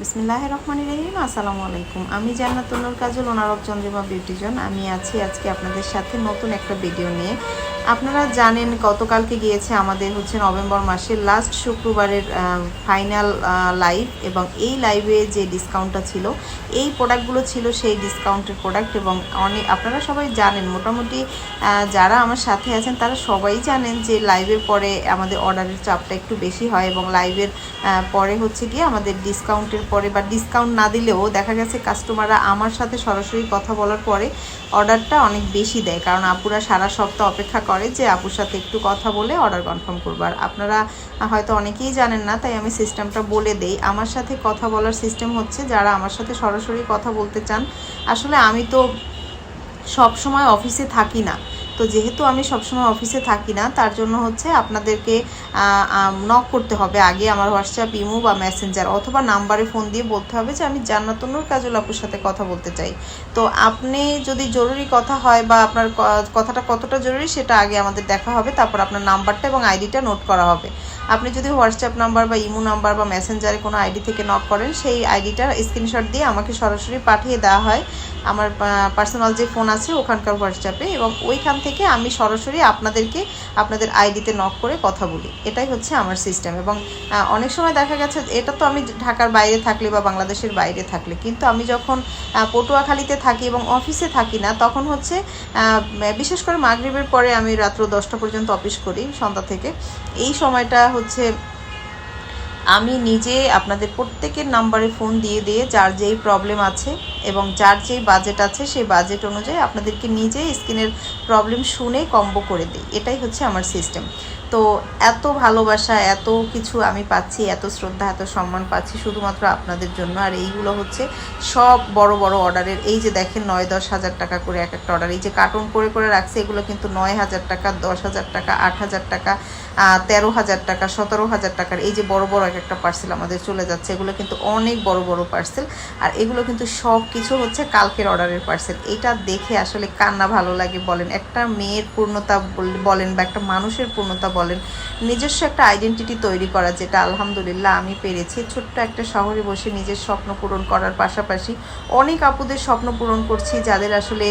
বিসমিল্লাহ রহমান রহিম আসসালামু আলাইকুম আমি জান্নাতুল্নুর কাজল ওনারব চন্দ্রিমা বিউটিজন। আমি আছি আজকে আপনাদের সাথে নতুন একটা ভিডিও নিয়ে। আপনারা জানেন গতকালকে গিয়েছে আমাদের হচ্ছে নভেম্বর মাসের লাস্ট শুক্রবারের ফাইনাল লাইভ এবং এই লাইভে যে ডিসকাউন্টটা ছিল, এই প্রোডাক্টগুলো ছিল সেই ডিসকাউন্টের প্রোডাক্ট এবং অনেক আপনারা সবাই জানেন মোটামুটি যারা আমার সাথে আছেন তারা সবাই জানেন যে লাইভের পরে আমাদের অর্ডারের চাপটা একটু বেশি হয় এবং লাইভের পরে হচ্ছে গিয়ে আমাদের ডিসকাউন্টের পরে বা ডিসকাউন্ট না দিলেও দেখা গেছে কাস্টমাররা আমার সাথে সরাসরি কথা বলার পরে অর্ডারটা অনেক বেশি দেয়। কারণ আপুরা সারা সপ্তাহ অপেক্ষা করে যে আপুর সাথে একটু কথা বলে অর্ডার কনফার্ম করব। আর আপনারা হয়তো অনেকেই জানেন না, তাই আমি সিস্টেমটা বলে দেই। আমার সাথে কথা বলার সিস্টেম হচ্ছে যারা আমার সাথে সরাসরি কথা বলতে চান। আসলে আমি তো সব সময় অফিসে থাকি না। তো যেহেতু আমি সবসময় অফিসে থাকি না, তার জন্য হচ্ছে আপনাদেরকে নক করতে হবে। আগে আমার হোয়াটসঅ্যাপ, ইমো বা মেসেঞ্জার অথবা নাম্বারে ফোন দিয়ে বলতে হবে যে, আমি জান্নাতুনুর কাজল আপুর সাথে কথা বলতে চাই। তো আপনি যদি জরুরি কথা হয় বা আপনার কথাটা কতটা জরুরি সেটা আগে আমাদের দেখা হবে, তারপর আপনার নাম্বারটা এবং আইডিটা নোট করা হবে। আপনি যদি হোয়াটসঅ্যাপ নাম্বার বা ইমো নাম্বার বা মেসেঞ্জারে কোনো আইডি থেকে নক করেন, সেই আইডিটার স্ক্রিনশট দিয়ে আমাকে সরাসরি পাঠিয়ে দেওয়া হয়। আমার পার্সোনাল যে ফোন আছে, ওখানকার হোয়াটসঅ্যাপে এবং ওইখান থেকে আমি সরাসরি আপনাদেরকে আপনাদের আইডিতে নক করে কথা বলি। এটাই হচ্ছে আমার সিস্টেম এবং অনেক সময় দেখা গেছে এটা তো আমি ঢাকার বাইরে থাকলে বা বাংলাদেশের বাইরে থাকলে, কিন্তু আমি যখন পটুয়াখালীতে থাকি এবং অফিসে থাকি না, তখন হচ্ছে বিশেষ করে মাগরীবের পরে আমি রাত্র দশটা পর্যন্ত অফিস করি সন্ধ্যা থেকে। এই সময়টা হচ্ছে আমি নিজে আপনাদের প্রত্যেকের নাম্বারে ফোন দিয়ে দিয়ে যার যেই প্রবলেম আছে এবং যার যেই বাজেট আছে, সেই বাজেট অনুযায়ী আপনাদেরকে নিজেই স্কিনের প্রবলেম শুনে কম্বো করে দিই। এটাই হচ্ছে আমার সিস্টেম তো এত ভালোবাসা, এত কিছু আমি পাচ্ছি, এত শ্রদ্ধা, এত সম্মান পাচ্ছি শুধুমাত্র আপনাদের জন্য। আর এইগুলো হচ্ছে সব বড় বড় অর্ডারের। এই যে দেখেন নয়, দশ হাজার টাকা করে এক একটা অর্ডার এই যে কার্টুন করে করে রাখছে, এগুলো কিন্তু নয় হাজার টাকা, দশ হাজার টাকা, আট হাজার টাকা তেরো হাজার টাকা, সতেরো হাজার টাকার। এই যে বড় বড় এক একটা পার্সেল আমাদের চলে যাচ্ছে। এগুলো কিন্তু অনেক বড় বড় পার্সেল আর এগুলো কিন্তু সব কিছু হচ্ছে কালকের অর্ডারের পার্সেল এটা দেখে আসলে কান্না ভালো লাগে বলেন? একটা মেয়ের পূর্ণতা বল- বলেন বা একটা মানুষের পূর্ণতা বলেন নিজস্ব একটা আইডেন্টিটি তৈরি করা যেটা, আলহামদুলিল্লাহ, আমি পেরেছি। ছোট্ট একটা শহরে বসে নিজের স্বপ্ন পূরণ করার পাশাপাশি অনেক আপুদের স্বপ্ন পূরণ করছি, যাদের আসলে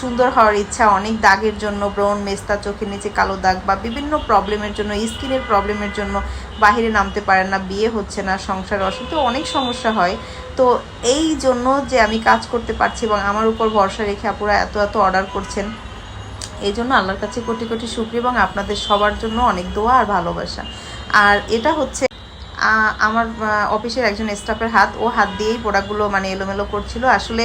সুন্দর হওয়ার ইচ্ছা, অনেক দাগের জন্য, ব্রণ, মেস্তা, চোখের নিচে কালো দাগ বা বিভিন্ন প্রবলেমের জন্য স্কিনের প্রবলেমের জন্য বাইরে নামতে পারেন না, বিয়ে হচ্ছে না, সংসার অসুবিধা অনেক সমস্যা হয়। তো এই জন্য যে আমি কাজ করতে পারছি এবং আমার উপর ভরসা রেখে আপুরা এত এত অর্ডার করছেন এই জন্য আল্লাহর কাছে কোটি কোটি শুক্রিয়া এবং আপনাদের সবার জন্য অনেক দোয়া আর ভালোবাসা। আর এটা হচ্ছে আমার অফিসের একজন স্টাফের হাত। ও হাত দিয়েই প্রোডাক্টগুলো মানে এলোমেলো করছিল। আসলে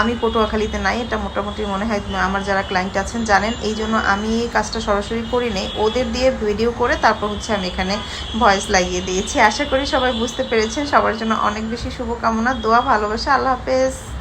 আমি পটুয়াখালীতে নাই, এটা মোটামুটি মনে হয় আমার যারা ক্লায়েন্ট আছেন জানেন। এই জন্য আমি এই কাজটা সরাসরি করি নেই। ওদের দিয়ে ভিডিও করে তারপর হচ্ছে আমি এখানে ভয়েস লাগিয়ে দিয়েছি। আশা করি সবাই বুঝতে পেরেছেন। সবার জন্য অনেক বেশি শুভকামনা, দোয়া, ভালোবাসা। আল্লাহ হাফেজ।